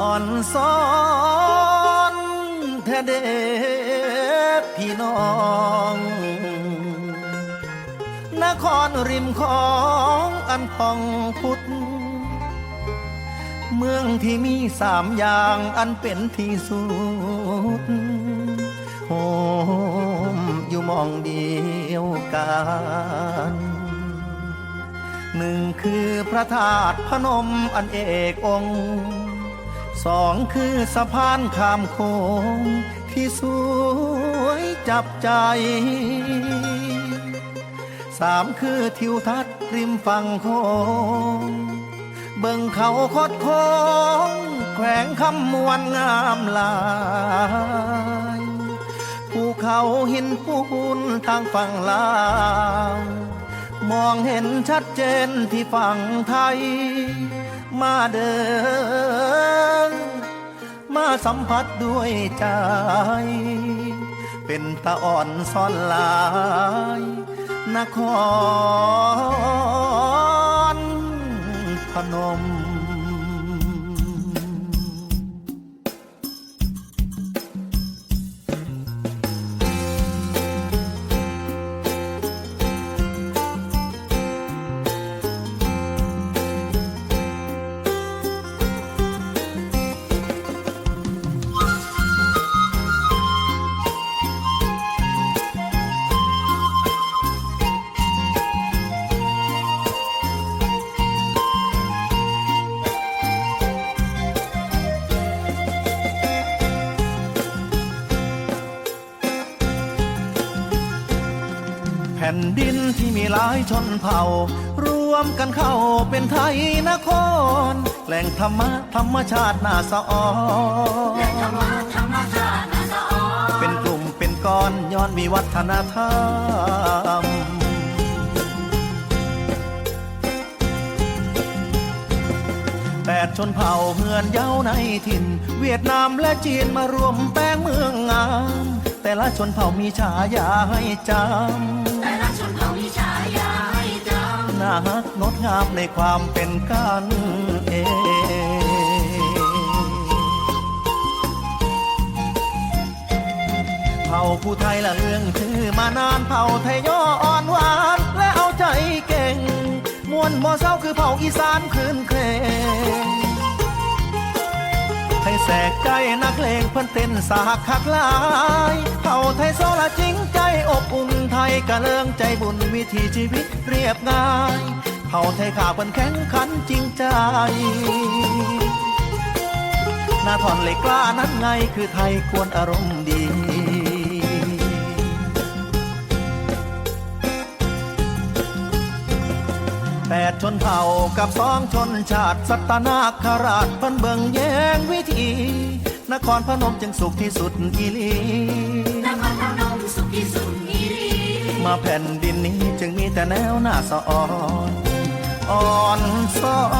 อ่อนซ้อนแท้เด็พี่น้อง นครริมของอันพองพุทธเมืองที่มีสามอย่างอันเป็นที่สุดโฮมอยู่มองเดียวกันหนึ่งคือพระธาตุพนมอันเอกองค์ สองคือสะพานข้ามโค้งที่สวยจับใจสามคือทิวทัศน์ริมฝั่งโค้งเบิ่งเขาคดโค้งแขวงคำมวลงามหลายภูเขาหินปูนทางฝั่งลาว มองเห็นชัดเจนที่ฝั่งไทย มาเดิน มาสัมผัสด้วยใจ เป็นตาอ่อนซ่อนลาย นครพนม แผ่นดินที่มีหลายชนเผ่า รวมกันเข้าเป็นไทยนคร แหล่งธรรมะธรรมชาติน่าสะออนธรรมะธรรมชาติน่าสะออนเป็นกลุ่มเป็นก้อนย้อนมีวัฒนธรรมแปดชนเผ่าเฮือนเย้าในถิ่น เวียดนามและจีนมารวมแป้งเมืองงาม แต่ละชนเผ่ามีฉายาให้จำ กงดงามในความเป็นกันเองเผ่าผู้ไทยละเรื่องชื่อมานานเผ่าไทยย่ออ่อนหวานและเอาใจเก่ง มวลบ่เศร้าคือเผ่าอีสานคืนเครง ไทยแสกใจนักเลงเพิ่นเต้นสาหักคักลายเผ่าไทยโซละจริงใจอบอุ่นไทยกะเลิงใจบุญวิถีชีวิตเรียบง่ายเผ่าไทยข่าเพิ่นแข็งขันจริงใจหน้าทอนเหล็กกล้านั้นไงคือไทยควรอารมณ์ดี แปดชนเผ่ากับสองชนชาติสัตนาคราชเพิ่นเบิ่งแย้งวิธี นครพนมจึงสุขที่สุดอีหลีนครพนมสุขที่สุดอีรีมาแผ่นดินนี้จึงมีแต่แนวหน้าสะอ่อนอ่อนซ้อน